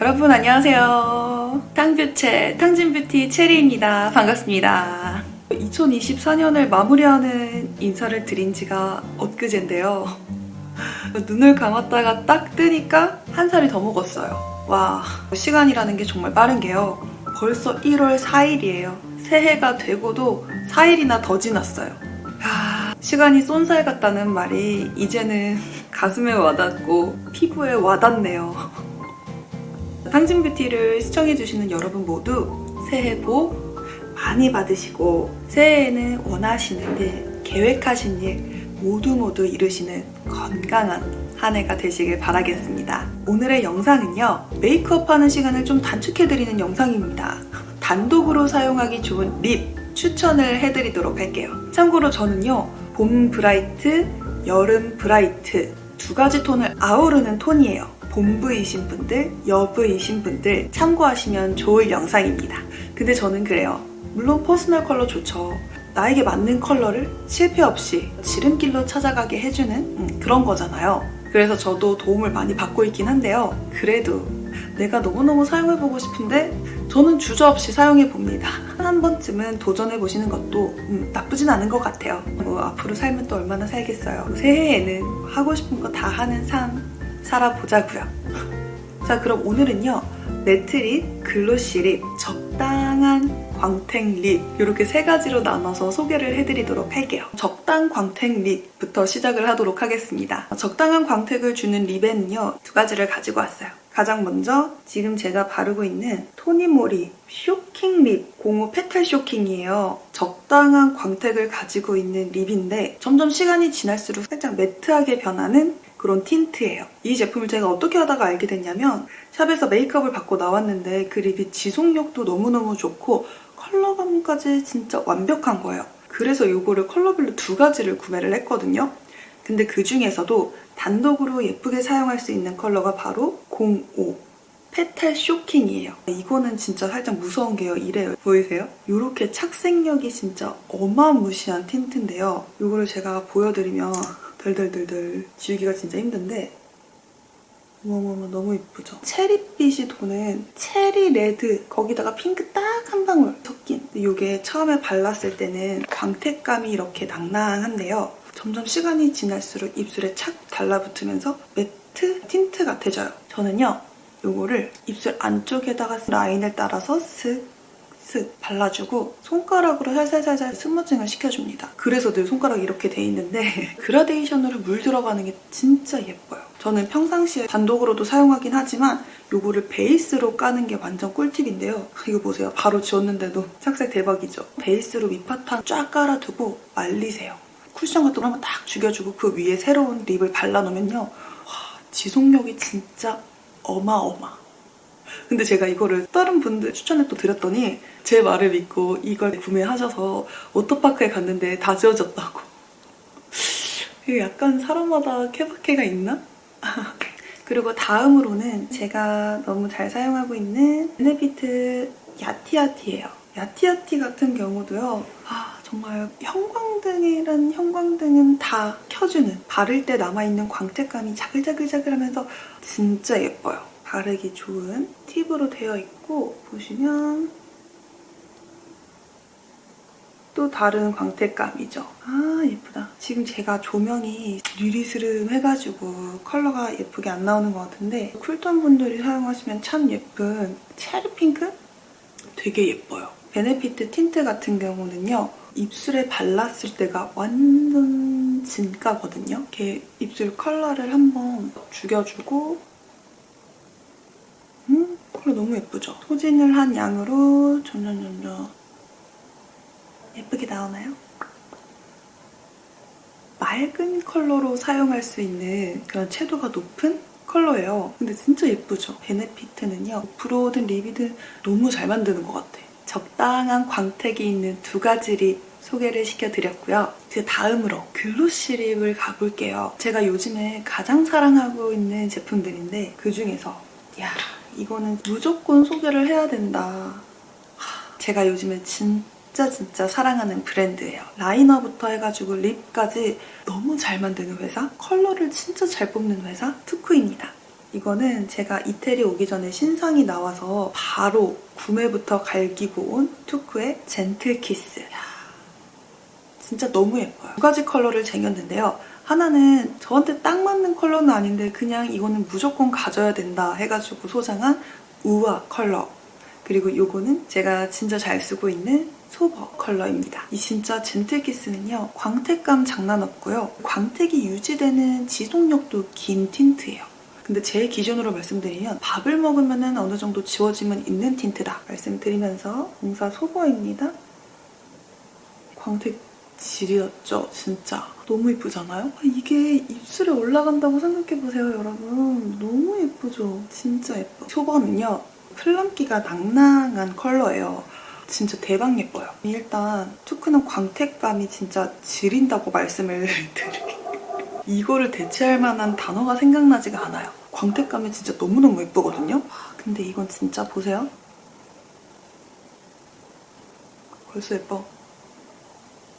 여러분 안녕하세요. 탕뷰체 탕진뷰티 체리입니다. 반갑습니다. 2024년을 마무리하는 인사를 드린 지가 엊그제인데요. 눈을 감았다가 딱 뜨니까 한 살이 더 먹었어요. 와, 시간이라는 게 정말 빠른 게요. 벌써 1월 4일이에요. 새해가 되고도 4일이나 더 지났어요. 야, 시간이 쏜살 같다는 말이 이제는 가슴에 와닿고 피부에 와닿네요. 탕진뷰티를 시청해주시는 여러분 모두 새해 복 많이 받으시고 새해에는 원하시는 일, 계획하신 일 모두 모두 이루시는 건강한 한 해가 되시길 바라겠습니다. 오늘의 영상은요, 메이크업 하는 시간을 좀 단축해드리는 영상입니다. 단독으로 사용하기 좋은 립 추천을 해드리도록 할게요. 참고로 저는요, 봄 브라이트, 여름 브라이트 두 가지 톤을 아우르는 톤이에요. 봄부이신 분들, 여부이신 분들 참고하시면 좋을 영상입니다. 근데 저는 그래요. 물론 퍼스널 컬러 좋죠. 나에게 맞는 컬러를 실패 없이 지름길로 찾아가게 해주는 음, 그런 거잖아요. 그래서 저도 도움을 많이 받고 있긴 한데요. 그래도 내가 너무너무 사용해보고 싶은데 저는 주저없이 사용해봅니다. 한 번쯤은 도전해보시는 것도 음, 나쁘진 않은 것 같아요. 뭐 앞으로 살면 또 얼마나 살겠어요. 새해에는 하고 싶은 거 다 하는 삶 살아보자고요. 자 그럼 오늘은요 네트립, 글로시립, 적당한 광택 립 이렇게 세 가지로 나눠서 소개를 해드리도록 할게요. 적당 광택 립부터 시작을 하도록 하겠습니다. 적당한 광택을 주는 립에는요 두 가지를 가지고 왔어요. 가장 먼저 지금 제가 바르고 있는 토니모리 쇼킹 립05 페탈 쇼킹이에요. 적당한 광택을 가지고 있는 립인데 점점 시간이 지날수록 살짝 매트하게 변하는 그런 틴트예요. 이 제품을 제가 어떻게 하다가 알게 됐냐면 샵에서 메이크업을 받고 나왔는데 그 립이 지속력도 너무너무 좋고 컬러감까지 진짜 완벽한 거예요. 그래서 이거를 컬러별로 두 가지를 구매를 했거든요. 근데 그 중에서도 단독으로 예쁘게 사용할 수 있는 컬러가 바로 05 페탈 쇼킹이에요. 이거는 진짜 살짝 무서운 게요. 이래요. 보이세요? 이렇게 착색력이 진짜 어마무시한 틴트인데요. 이거를 제가 보여드리면 덜덜덜덜 지우기가 진짜 힘든데 어머머머 너무 이쁘죠? 체리빛이 도는 체리 레드 거기다가 핑크 딱 한 방울 섞인 이게 처음에 발랐을 때는 광택감이 이렇게 낭낭한데요. 점점 시간이 지날수록 입술에 착 달라붙으면서 매트 틴트 같아져요. 저는요 요거를 입술 안쪽에다가 라인을 따라서 슥 슥 발라주고 손가락으로 살살살살 스무징을 시켜줍니다. 그래서 늘 손가락이 이렇게 돼 있는데 그라데이션으로 물 들어가는 게 진짜 예뻐요. 저는 평상시에 단독으로도 사용하긴 하지만 요거를 베이스로 까는 게 완전 꿀팁인데요. 이거 보세요. 바로 지웠는데도 착색 대박이죠. 베이스로 밑바탕 쫙 깔아두고 말리세요. 쿠션 같은 거 한번 딱 죽여주고 그 위에 새로운 립을 발라놓으면요. 와, 지속력이 진짜 어마어마. 근데 제가 이거를 다른 분들 추천을 또 드렸더니 제 말을 믿고 이걸 구매하셔서 워터파크에 갔는데 다 지워졌다고. 이게 약간 사람마다 케바케가 있나? 그리고 다음으로는 제가 너무 잘 사용하고 있는 베네피트 야티야티예요. 야티야티 같은 경우도요. 아, 정말 형광등이란 형광등은 다 켜주는 바를 때 남아있는 광택감이 자글자글자글하면서 진짜 예뻐요. 바르기 좋은 팁으로 되어 있고 보시면 또 다른 광택감이죠. 아 예쁘다. 지금 제가 조명이 느리스름 해가지고 컬러가 예쁘게 안 나오는 것 같은데 쿨톤 분들이 사용하시면 참 예쁜 체리 핑크? 되게 예뻐요. 베네피트 틴트 같은 경우는요. 입술에 발랐을 때가 완전 진가거든요. 이렇게 입술 컬러를 한번 죽여주고 너무 예쁘죠? 소진을 한 양으로 점점 점점 예쁘게 나오나요? 맑은 컬러로 사용할 수 있는 그런 채도가 높은 컬러예요. 근데 진짜 예쁘죠? 베네피트는요. 브로든 립이든 너무 잘 만드는 것 같아. 적당한 광택이 있는 두 가지 립 소개를 시켜드렸고요. 그 다음으로 글로시 립을 가볼게요. 제가 요즘에 가장 사랑하고 있는 제품들인데 그 중에서 야 이거는 무조건 소개를 해야 된다. 하, 제가 요즘에 진짜 진짜 사랑하는 브랜드예요. 라이너부터 해가지고 립까지 너무 잘 만드는 회사, 컬러를 진짜 잘 뽑는 회사 투쿠입니다. 이거는 제가 이태리 오기 전에 신상이 나와서 바로 구매부터 갈기고 온 투쿠의 젠틀 키스. 이야, 진짜 너무 예뻐요. 두 가지 컬러를 쟁였는데요. 하나는 저한테 딱 맞는 컬러는 아닌데 그냥 이거는 무조건 가져야 된다 해가지고 소장한 우아 컬러. 그리고 요거는 제가 진짜 잘 쓰고 있는 소버 컬러입니다. 이 진짜 젠틀키스는요. 광택감 장난 없고요. 광택이 유지되는 지속력도 긴 틴트예요. 근데 제 기준으로 말씀드리면 밥을 먹으면 어느 정도 지워짐은 있는 틴트다 말씀드리면서 공사 소버입니다. 광택 질이었죠, 진짜. 너무 예쁘잖아요? 아, 이게 입술에 올라간다고 생각해보세요, 여러분. 너무 예쁘죠? 진짜 예뻐. 소버는요, 플럼기가 낭낭한 컬러예요. 진짜 대박 예뻐요. 일단 투크는 광택감이 진짜 지린다고 말씀을 드릴게요. 이거를 대체할 만한 단어가 생각나지가 않아요. 광택감이 진짜 너무너무 예쁘거든요. 아, 근데 이건 진짜 보세요. 벌써 예뻐.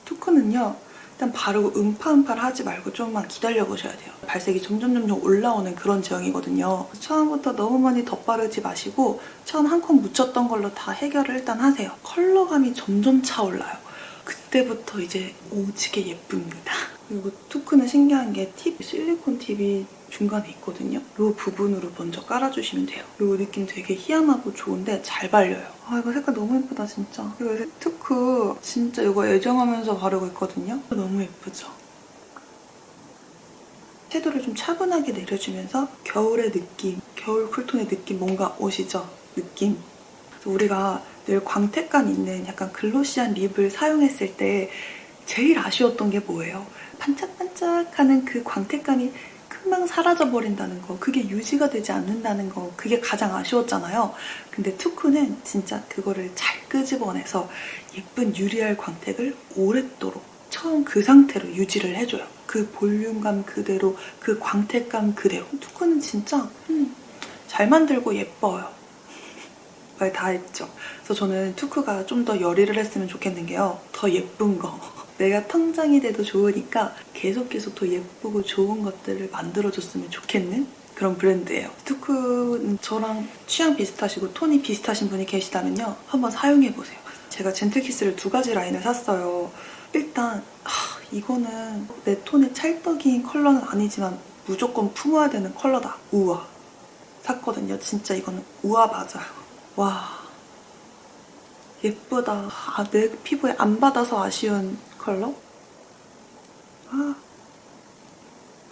투크는요. 일단 바르고 음파음파를 하지 말고 좀만 기다려보셔야 돼요. 발색이 점점 점점 올라오는 그런 제형이거든요. 처음부터 너무 많이 덧바르지 마시고 처음 한컷 묻혔던 걸로 다 해결을 일단 하세요. 컬러감이 점점 차올라요. 그때부터 이제 오지게 예쁩니다. 그리고 투크는 신기한 게 팁, 실리콘 팁이 중간에 있거든요. 이 부분으로 먼저 깔아주시면 돼요. 이 느낌 되게 희한하고 좋은데 잘 발려요. 아 이거 색깔 너무 예쁘다 진짜. 이거 투크 진짜 이거 애정하면서 바르고 있거든요. 너무 예쁘죠? 섀도를 좀 차분하게 내려주면서 겨울의 느낌, 겨울 쿨톤의 느낌 뭔가 오시죠? 느낌. 우리가 늘 광택감 있는 약간 글로시한 립을 사용했을 때 제일 아쉬웠던 게 뭐예요? 반짝반짝하는 그 광택감이 금방 사라져 버린다는 거, 그게 유지가 되지 않는다는 거, 그게 가장 아쉬웠잖아요. 근데 투쿠는 진짜 그거를 잘 끄집어내서 예쁜 유리알 광택을 오랫도록 처음 그 상태로 유지를 해줘요. 그 볼륨감 그대로, 그 광택감 그대로. 투쿠는 진짜 음, 잘 만들고 예뻐요. 말 다 했죠. 그래서 저는 투쿠가 좀 더 열의를 했으면 좋겠는 게요. 더 예쁜 거. 내가 통장이 돼도 좋으니까 계속 계속 더 예쁘고 좋은 것들을 만들어줬으면 좋겠는 그런 브랜드예요. 투쿠는 저랑 취향 비슷하시고 톤이 비슷하신 분이 계시다면요. 한번 사용해보세요. 제가 젠틀키스를 두 가지 라인을 샀어요. 일단 하, 이거는 내 톤의 찰떡인 컬러는 아니지만 무조건 품어야 되는 컬러다. 우아. 샀거든요. 진짜 이거는 우아 맞아요. 와. 예쁘다. 아, 내 피부에 안 받아서 아쉬운 컬러? 아,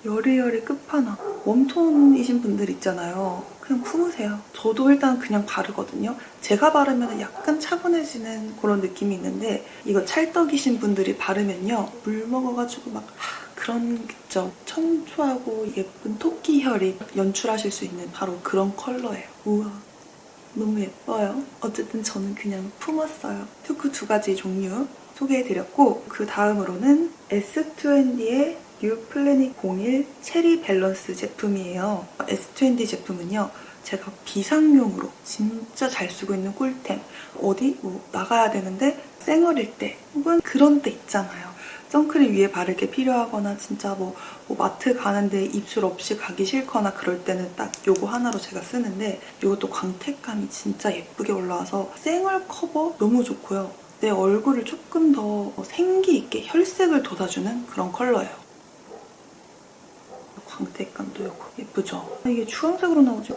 여리여리 끝판왕. 웜톤이신 분들 있잖아요. 그냥 품으세요. 저도 일단 그냥 바르거든요. 제가 바르면 약간 차분해지는 그런 느낌이 있는데 이거 찰떡이신 분들이 바르면요. 물 먹어가지고 막 하, 그런 그죠. 청초하고 예쁜 토끼 혈이 연출하실 수 있는 바로 그런 컬러예요. 우와. 너무 예뻐요. 어쨌든 저는 그냥 품었어요. 투크 두 가지 종류 소개해드렸고 그 다음으로는 S2ND의 뉴 플래닛 01 체리 밸런스 제품이에요. S2N 제품은요. 제가 비상용으로 진짜 잘 쓰고 있는 꿀템. 어디 뭐 나가야 되는데 쌩얼일 때 혹은 그런 때 있잖아요. 선크림 위에 바를 게 필요하거나 진짜 뭐, 뭐 마트 가는데 입술 없이 가기 싫거나 그럴 때는 딱 요거 하나로 제가 쓰는데 이것도 광택감이 진짜 예쁘게 올라와서 쌩얼 커버 너무 좋고요. 내 얼굴을 조금 더 생기 있게 혈색을 돋아주는 그런 컬러예요. 광택감도 있고 예쁘죠? 이게 주황색으로 나오지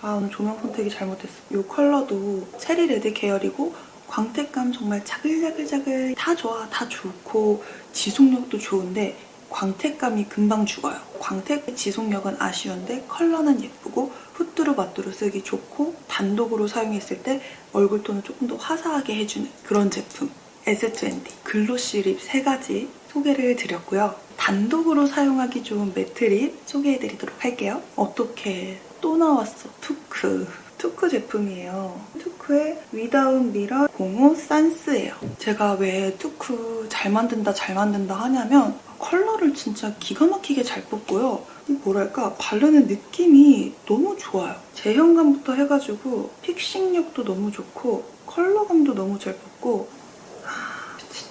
아 오늘 조명 선택이 잘못했어. 이 컬러도 체리 레드 계열이고 광택감 정말 자글자글자글 다 좋아 다 좋고 지속력도 좋은데 광택감이 금방 죽어요. 광택 지속력은 아쉬운데 컬러는 예쁘고 후뚜루마뚜루 쓰기 좋고 단독으로 사용했을 때 얼굴 톤을 조금 더 화사하게 해주는 그런 제품 S2ND 글로시 립 3가지 소개를 드렸고요. 단독으로 사용하기 좋은 매트 립 소개해드리도록 할게요. 어떻게 또 나왔어 투크 투크 제품이에요. 투크의 위다운 미러 05 산스예요. 제가 왜 투크 잘 만든다 잘 만든다 하냐면 컬러를 진짜 기가 막히게 잘 뽑고요. 뭐랄까 바르는 느낌이 너무 좋아요. 제형감부터 해가지고 픽싱력도 너무 좋고 컬러감도 너무 잘 뽑고 아,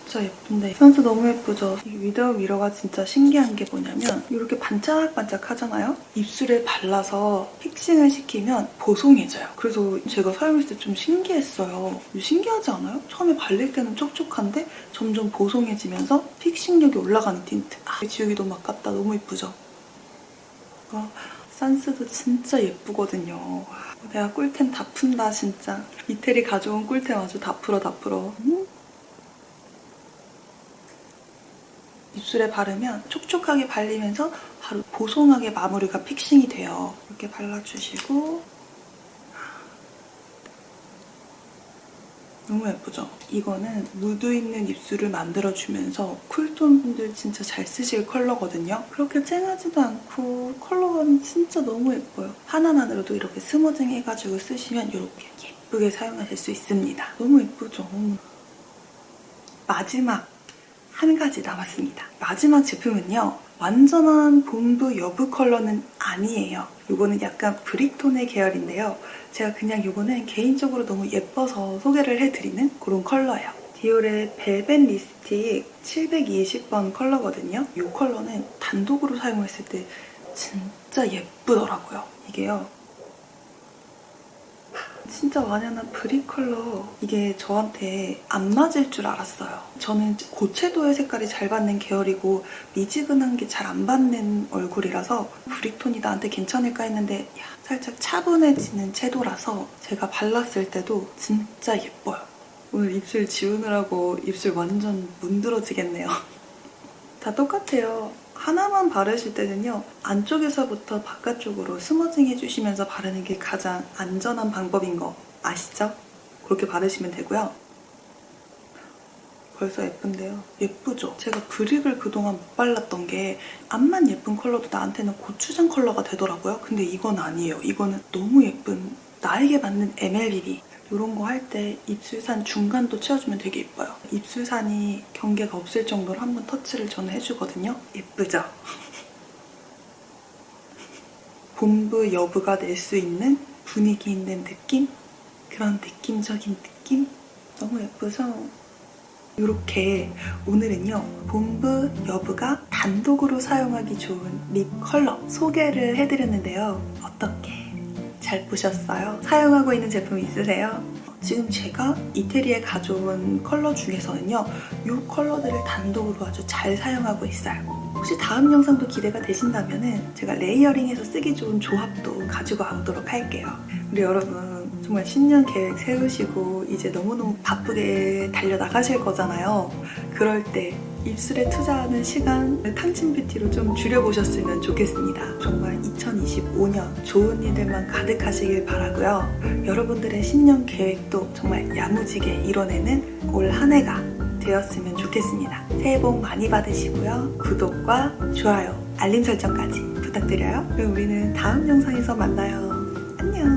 진짜 예쁜데 선수 너무 예쁘죠? 이 위더우 미러가 진짜 신기한 게 뭐냐면 이렇게 반짝반짝 하잖아요? 입술에 발라서 픽싱을 시키면 보송해져요. 그래서 제가 사용했을 때 좀 신기했어요. 신기하지 않아요? 처음에 발릴 때는 촉촉한데 점점 보송해지면서 픽싱력이 올라가는 틴트. 아, 지우기 너무 아깝다. 너무 예쁘죠? 아, 산스도 진짜 예쁘거든요. 내가 꿀템 다 푼다 진짜. 이태리 가져온 꿀템 아주 다 풀어 다 풀어. 음? 입술에 바르면 촉촉하게 발리면서 바로 보송하게 마무리가 픽싱이 돼요. 이렇게 발라주시고 너무 예쁘죠? 이거는 무드 있는 입술을 만들어주면서 쿨톤 분들 진짜 잘 쓰실 컬러거든요. 그렇게 쨍하지도 않고 컬러감이 진짜 너무 예뻐요. 하나만으로도 이렇게 스모징 해가지고 쓰시면 이렇게 예쁘게 사용하실 수 있습니다. 너무 예쁘죠? 마지막 한 가지 남았습니다. 마지막 제품은요. 완전한 봄브 여브 컬러는 아니에요. 이거는 약간 브릭톤의 계열인데요. 제가 그냥 이거는 개인적으로 너무 예뻐서 소개를 해드리는 그런 컬러예요. 디올의 벨벳 립스틱 720번 컬러거든요. 이 컬러는 단독으로 사용했을 때 진짜 예쁘더라고요. 이게요. 진짜 완연한 브릭 컬러 이게 저한테 안 맞을 줄 알았어요. 저는 고채도의 색깔이 잘 받는 계열이고 미지근한 게 잘 안 받는 얼굴이라서 브릭톤이 나한테 괜찮을까 했는데 야, 살짝 차분해지는 채도라서 제가 발랐을 때도 진짜 예뻐요. 오늘 입술 지우느라고 입술 완전 문드러지겠네요. 다 똑같아요. 하나만 바르실 때는요 안쪽에서부터 바깥쪽으로 스머징 해주시면서 바르는 게 가장 안전한 방법인 거 아시죠? 그렇게 바르시면 되고요 벌써 예쁜데요 예쁘죠? 제가 브릭을 그동안 못 발랐던 게 앞만 예쁜 컬러도 나한테는 고추장 컬러가 되더라고요 근데 이건 아니에요 이거는 너무 예쁜 나에게 맞는 MLBB 이런 거 할 때 입술산 중간도 채워주면 되게 예뻐요. 입술산이 경계가 없을 정도로 한번 터치를 저는 해주거든요. 예쁘죠? 본부 여부가 낼 수 있는 분위기 있는 느낌? 그런 느낌적인 느낌? 너무 예쁘죠? 이렇게 오늘은요 본부 여부가 단독으로 사용하기 좋은 립 컬러 소개를 해드렸는데요 어떻게 잘 보셨어요? 사용하고 있는 제품 있으세요? 지금 제가 이태리에 가져온 컬러 중에서는요 이 컬러들을 단독으로 아주 잘 사용하고 있어요 혹시 다음 영상도 기대가 되신다면 제가 레이어링해서 쓰기 좋은 조합도 가지고 와보도록 할게요 우리 여러분 정말 신년 계획 세우시고 이제 너무너무 바쁘게 달려나가실 거잖아요 그럴 때 입술에 투자하는 시간 탕친 뷰티로 좀 줄여보셨으면 좋겠습니다. 정말 2025년 좋은 일들만 가득하시길 바라고요. 여러분들의 신년 계획도 정말 야무지게 이뤄내는 올 한 해가 되었으면 좋겠습니다. 새해 복 많이 받으시고요. 구독과 좋아요, 알림 설정까지 부탁드려요. 그럼 우리는 다음 영상에서 만나요. 안녕.